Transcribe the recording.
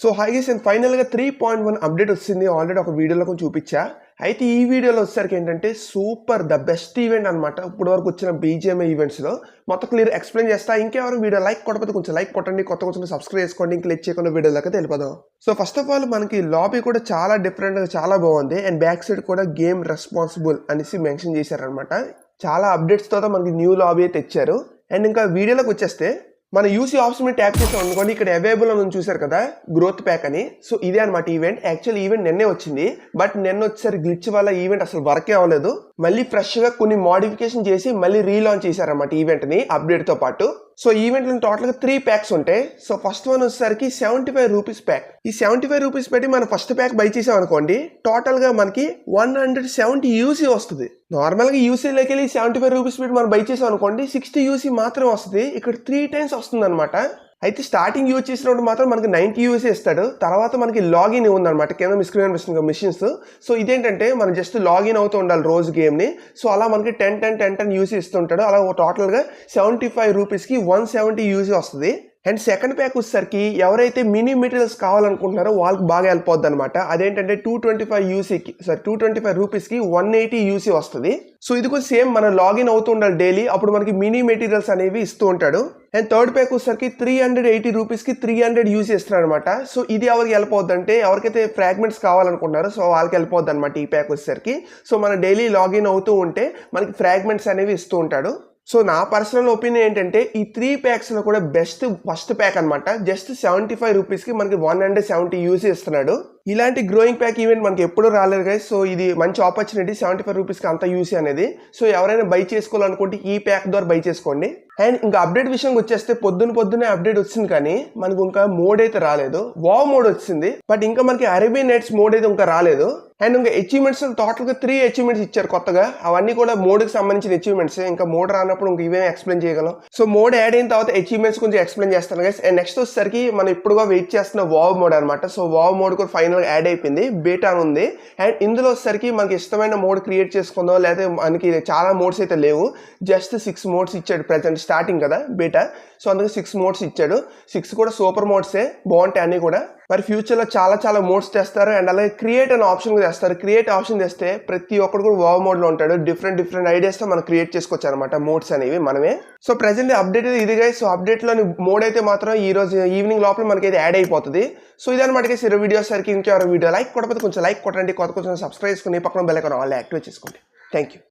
So hi guys and ఫైనల్గా three point one update వచ్చింది. Already ఒక వీడియోలో కొంచెం చూపించా. అయితే ఈ వీడియోలో వచ్చేసరికి ఏంటంటే సూపర్ ద బెస్ట్ ఈవెంట్ అనమాట ఇప్పుడు వరకు వచ్చిన బీజేఎంఏ ఈవెంట్స్లో మొత్తం క్లియర్ ఎక్స్ప్లెయిన్ చేస్తా. ఇంకెవరు వీడియో లైక్ కొట్టకపోతే కొంచెం లైక్ కొట్టండి. కొత్త కొంచెం సబ్స్క్రైబ్ చేసుకోండి. ఇంకా లెట్ చేయకుండా వీడియోలోకి తెలిపదాం సో ఫస్ట్ ఆఫ్ ఆల్ మనకి లాబీ కూడా చాలా డిఫరెంట్గా చాలా బాగుంది. అండ్ బ్యాక్ సైడ్ కూడా గేమ్ రెస్పాన్సిబుల్ అనేసి మెన్షన్ చేశారనమాట చాలా అప్డేట్స్ తర్వాత మనకి న్యూ లాబీ అయితే ఇచ్చారు అండ్ ఇంకా వీడియోలోకి వచ్చేస్తే మన యూసీ ఆప్షన్ ట్యాప్ చేసాం అనుకోండి ఇక్కడ అవైలబుల్ అని చూసారు కదా గ్రోత్ ప్యాక్ అని. సో ఇదే అనమాట ఈవెంట్ యాక్చువల్ ఈవెంట్ నిన్నే వచ్చింది. బట్ నిన్న వచ్చేసరి గ్లిచ్ వల్ల ఈవెంట్ అసలు వర్కే అవ్వలేదు. మళ్ళీ ఫ్రెష్గా కొన్ని మోడిఫికేషన్ చేసి మళ్ళీ రీలాంచ్ చేశారన్నమాట ఈవెంట్ని అప్డేట్తో పాటు. సో ఈవెంట్లో టోటల్గా త్రీ ప్యాక్స్ ఉంటాయి. సో ఫస్ట్ వన్ వచ్చేసరికి సెవెంటీ ఫైవ్ రూపీస్ ప్యాక్ ఈ సెవెంటీ ఫైవ్ రూపీస్ పెట్టి మనం ఫస్ట్ ప్యాక్ బై చేసాం అనుకోండి టోటల్గా మనకి వన్ హండ్రెడ్ సెవెంటీ యూసీ వస్తుంది. నార్మల్గా యూసీలోకి వెళ్ళి సెవెంటీ ఫైవ్ రూపీస్ పెట్టి మనం బై చేసాం అనుకోండి సిక్స్టీ యూసీ మాత్రమే వస్తుంది. ఇక్కడ త్రీ టైమ్స్ వస్తుంది అనమాట అయితే స్టార్టింగ్ యూజ్ చేసినప్పుడు మాత్రం మనకి నైన్టీ యూస్ ఇస్తాడు తర్వాత మనకి లాగిన్ ఉందన్నమాట. కింద మీ స్క్రీన్ అనిపిస్తుంది మిషన్స్ సో ఇదేంటంటే మనం జస్ట్ లాగిన్ అవుతూ ఉండాలి రోజు గేమ్ని సో అలా మనకి ten ten ten ten UCs ఇస్తుంటాడు అలా టోటల్గా సెవెంటీ ఫైవ్ రూపీస్కి వన్ సెవెంటీ యూసీ వస్తుంది. అండ్ సెకండ్ ప్యాక్ వచ్చేసరికి ఎవరైతే మినీ మెటీరియల్స్ కావాలనుకుంటున్నారో వాళ్ళకి బాగా వెళ్ళిపోద్ది అనమాట అదేంటంటే టూ ట్వంటీ ఫైవ్ యూసీకి సారీ టూ ట్వంటీ ఫైవ్ రూపీస్కి వన్ ఎయిటీ యూసీ వస్తుంది. సో ఇది కూడా సేమ్ మనం లాగిన్ అవుతూ ఉండాలి డైలీ అప్పుడు మనకి మినీ మెటీరియల్స్ అనేవి ఇస్తూ ఉంటాడు. అండ్ థర్డ్ ప్యాక్ వచ్చేసరికి త్రీ హండ్రెడ్ ఎయిటీ రూపీస్కి త్రీ హండ్రెడ్ యూజ్ చేస్తున్నారు అనమాట సో ఇది ఎవరికి వెళ్ళిపోద్ది అంటే ఎవరికైతే ఫ్రాగ్మెంట్స్ కావాలనుకుంటున్నారో సో వాళ్ళకి వెళ్ళిపోద్ది అనమాట ఈ ప్యాక్ వచ్చేసరికి సో మనం డైలీ లాగిన్ అవుతూ ఉంటే మనకి ఫ్రాగ్మెంట్స్ అనేవి ఇస్తూ ఉంటాడు. సో నా పర్సనల్ ఒపీనియన్ ఏంటంటే ఈ త్రీ ప్యాక్స్లో కూడా బెస్ట్ ఫస్ట్ ప్యాక్ అనమాట జస్ట్ సెవెంటీ ఫైవ్ రూపీస్కి మనకి వన్ హండ్రెడ్ సెవెంటీ యూజ్ చేస్తున్నాడు. ఇలాంటి గ్రోయింగ్ ప్యాక్ ఈవెంట్ మనకి ఎప్పుడూ రాలేదు గైస్ సో ఇది మంచి ఆపర్చునిటీ సెవెంటీ ఫైవ్ రూపీస్కి అంత యూసీ అనేది. సో ఎవరైనా బై చేసుకోవాలనుకుంటే ఈ ప్యాక్ ద్వారా బై చేసుకోండి. అండ్ ఇంకా అప్డేట్ విషయంకి వచ్చేస్తే పొద్దున పొద్దునే అప్డేట్ వచ్చింది కానీ మనకు ఇంకా మోడ్ అయితే రాలేదు. వావ్ మోడ్ వచ్చింది. బట్ ఇంకా మనకి అరేబియన్ నైట్స్ మోడ్ అయితే ఇంకా రాలేదు. అండ్ ఇంకా అచీవ్మెంట్స్ టోటల్గా త్రీ అచీవ్మెంట్స్ ఇచ్చారు కొత్తగా. అవన్నీ కూడా మోడ్కి సంబంధించిన అచీవ్మెంట్స్ ఇంకా మోడ్ రానప్పుడు ఇంకా ఇవే ఎక్స్ప్లెయిన్ చేయగలం. సో మోడ్ యాడ్ అయిన తర్వాత అచీవ్మెంట్స్ కొంచెం ఎక్స్ప్లెయిన్ చేస్తాను గైస్ అండ్ నెక్స్ట్ వచ్చేసరికి మనం ఇప్పుడుగా వెయిట్ చేస్తున్న వావ్ మోడ్ అనమాట సో వావ్ మోడ్ కూడా ఫైనల్ యాడ్ అయిపోయింది. బీటా ఉంది. అండ్ ఇందులో వచ్చేసరికి మనకి ఇష్టమైన మోడ్ క్రియేట్ చేసుకుందాం లేకపోతే మనకి చాలా మోడ్స్ అయితే లేవు. జస్ట్ సిక్స్ మోడ్స్ ఇచ్చాడు ప్రజెంట్ స్టార్టింగ్ కదా బీటా. సో అందుకే సిక్స్ మోడ్స్ ఇచ్చాడు. సిక్స్ కూడా సూపర్ మోడ్సే. బాగుంటాయి అన్నీ కూడా. మరి ఫ్యూచర్లో చాలా చాలా మోడ్స్ తెస్తారు అండ్ అలాగే క్రియేట్ అనే ఆప్షన్ కూడా తెస్తారు. క్రియేట్ ఆప్షన్ తెస్తే ప్రతి ఒక్కరు కూడా వావ్ మోడ్లో ఉంటాడు. డిఫరెంట్ డిఫరెంట్ ఐడియాస్తో మనం క్రియేట్ చేసుకోవచ్చు అనమాట మోడ్స్ అనేవి మనమే. సో ప్రజెంట్ అప్డేట్ ఇది ఇదిగా సో అప్డేట్లోని మోడ్ అయితే మాత్రం ఈ రోజు ఈవినింగ్ లోపల మనకి అయితే యాడ్ అయిపోతుంది సో ఇదన్నమాట ఈ వీడియో సరికి ఇంకెవరో వీడియో లైక్ కొట్టకపోతే కొంచెం లైక్ కొట్టండి. కొత్త కొంచెం సబ్స్క్రైబ్ చేసుకుని పక్కన బెల్ ఐకాన్ ఆల్ యాక్టివేట్ చేసుకోండి. Thank you